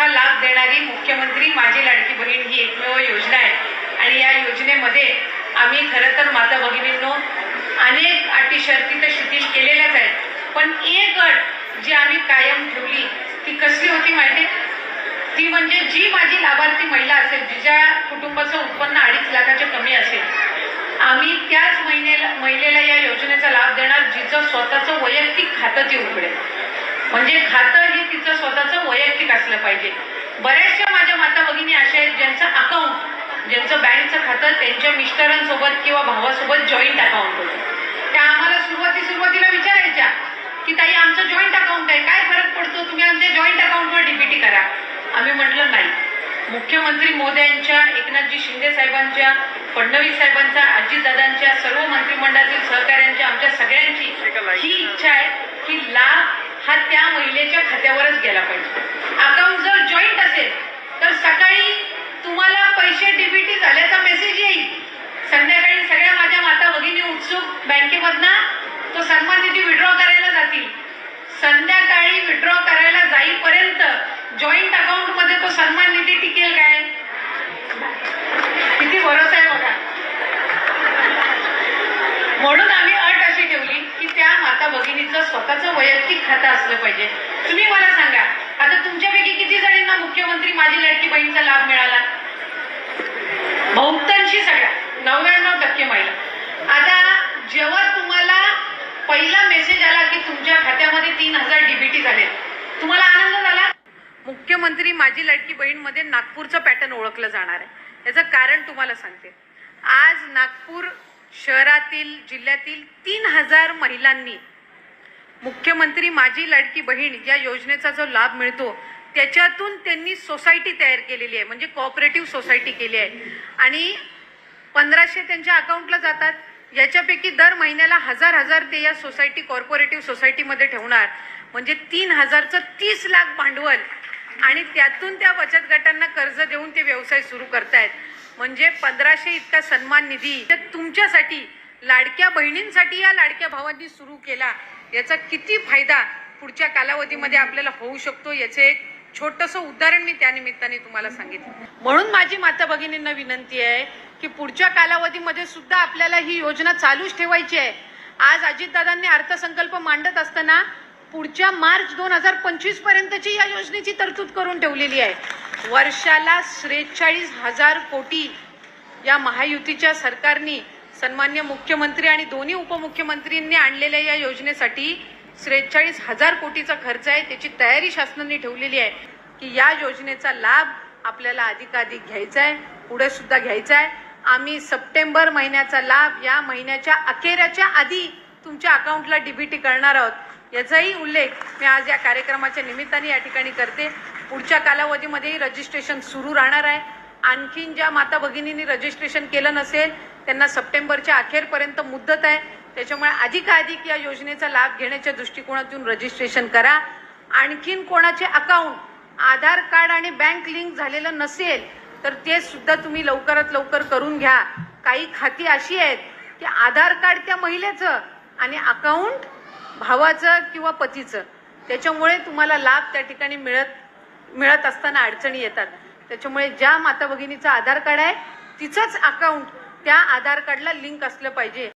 मोठा लाभ देणारी मुख्यमंत्री माझी लाडकी बहीण ही एकमेव योजना आहे. आणि या योजनेमध्ये आम्ही खरं तर माता भगिनींनो अनेक अटी शर्ती तर शिथिल केलेल्याच आहेत. पण एक अट जी आम्ही कायम ठेवली ती कसली होती माहिती ती म्हणजे जी माझी लाभार्थी महिला असेल जिच्या कुटुंबाचं उत्पन्न अडीच लाखाच्या कमी असेल आम्ही त्याच महिन्याला महिलेला या योजनेचा लाभ देणार जिचं स्वतःचं वैयक्तिक खातं ती उघडेल. म्हणजे खातं हे तिचं स्वतःचं वैयक्तिक असलं पाहिजे. बऱ्याचशा माझ्या माता भगिनी अशा आहेत ज्यांचं अकाउंट ज्यांचं बँकचं खातं त्यांच्या मिस्टरांसोबत किंवा भावासोबत जॉईंट अकाउंट होतं. त्या आम्हाला सुरुवाती सुरुवातीला विचारायच्या की ताई आमचं जॉईंट अकाउंट आहे. काय फरक पडतो? तुम्ही आमच्या जॉईंट अकाउंटवर डीबीटी करा. आम्ही म्हटलं नाही. मुख्यमंत्री मोदयांच्या एकनाथजी शिंदे साहेबांच्या फडणवीस साहेबांच्या अजितदादांच्या सर्व मंत्रिमंडळातील सहकाऱ्यांच्या आमच्या सगळ्यांची ही इच्छा आहे की लाभ हा त्या महिलेच्या खात्यावरच गेला पाहिजे. अकाउंट जर जॉईंट असेल तर सकाळी तुम्हाला पैसे डीबीटी झाल्याचा मेसेज येईल. संध्याकाळी सगळ्या माझ्या माता भगिनी उत्सुक बँकेमधनं तो सन्मान निधी विड्रॉ करायला जातील. संध्याकाळी विड्रॉ करायला जाईपर्यंत जॉईंट अकाउंटमध्ये तो सन्मान निधी टिकेल काय किती भरोसा आहे बघा म्हणून आम्ही अट अशी ठेवली की त्या माता भगिनीचं स्वतःचं वैयक्तिक खातं असलं पाहिजे. तुम्ही मला सांगा आता तुमच्यापैकी किती जणींना मुख्यमंत्री माझी लाडकी बहीणचा लाभ मिळाला? बहुतांशी सगळ्या नव्याण्णव टक्के महिला. आता जेव्हा तुम्हाला पहिला मेसेज आला की तुमच्या खात्यामध्ये तीन हजार डीबीटी झाले तुम्हाला आनंद झाला? मुख्यमंत्री माझी लाडकी बहीणमध्ये नागपूरचं पॅटर्न ओळखलं जाणार आहे. याचं कारण तुम्हाला सांगते. आज नागपूर शहरातील जिल्ह्यातील तीन हजार महिलांनी मुख्यमंत्री माझी लाडकी बहीण या योजनेचा जो लाभ मिळतो त्याच्यातून त्यांनी सोसायटी तयार केलेली आहे. म्हणजे कोऑपरेटिव्ह सोसायटी केली आहे. आणि पंधराशे त्यांच्या अकाउंटला जातात. याच्यापैकी दर महिन्याला हजार हजार ते या सोसायटी कॉर्पोरेटिव्ह सोसायटीमध्ये ठेवणार. म्हणजे तीन हजारचं तीस लाख भांडवल. आणि त्यातून त्या बचत गटांना कर्ज देऊन ते व्यवसाय सुरू करतायत. म्हणजे पंधराशे इतका सन्मान निधी. ते तुमच्यासाठी लाडक्या बहिणींसाठी या लाडक्या भावांनी सुरू केला. याचा किती फायदा पुढच्या कालावधीमध्ये आपल्याला होऊ शकतो याचे एक छोटस उदाहरण मी त्या निमित्ताने तुम्हाला सांगितलं. म्हणून माझी माता भगिनींना विनंती आहे की पुढच्या कालावधीमध्ये सुद्धा आपल्याला ही योजना चालूच ठेवायची आहे. आज अजितदादांनी अर्थसंकल्प मांडत असताना पुढच्या मार्च दोन हजार पंचवीस पर्यंतची या योजनेची तरतूद करून ठेवलेली आहे. वर्षाला त्रेचाळीस हजार कोटी या महायुतीच्या सरकारनी सन्मान्य मुख्यमंत्री आणि दोन्ही उपमुख्यमंत्रींनी आणलेल्या या योजनेसाठी त्रेचाळीस हजार कोटीचा खर्च आहे. त्याची तयारी शासनाने ठेवलेली आहे की या योजनेचा लाभ आपल्याला अधिकाधिक घ्यायचा आहे. पुढे सुद्धा घ्यायचा आहे. आम्ही सप्टेंबर महिन्याचा लाभ या महिन्याच्या अखेराच्या आधी तुमच्या अकाउंटला डीबीटी करणार आहोत. याचाही उल्लेख मी आज या कार्यक्रमाच्या निमित्ताने या ठिकाणी करते. पुढच्या कालावधीमध्येही रजिस्ट्रेशन सुरू राहणार आहे. आणखीन ज्या माता भगिनींनी रजिस्ट्रेशन केलं नसेल त्यांना सप्टेंबरच्या अखेरपर्यंत मुदत आहे. त्याच्यामुळे अधिकाधिक या योजनेचा लाभ घेण्याच्या दृष्टिकोनातून रजिस्ट्रेशन करा. आणखीन कोणाचे अकाउंट आधार कार्ड आणि बँक लिंक झालेलं नसेल तर ते सुद्धा तुम्ही लवकरात लवकर करून घ्या. काही खाती अशी आहेत की आधार कार्ड त्या महिलेचं आणि अकाउंट भावाचं किंवा पतीचं. त्याच्यामुळे तुम्हाला लाभ त्या ठिकाणी मिळत मिळत असताना अडचणी येतात. त्याच्यामुळे ज्या माता भगिनीचं आधार कार्ड आहे तिचंच अकाउंट त्या आधार कार्डला लिंक असलं पाहिजे.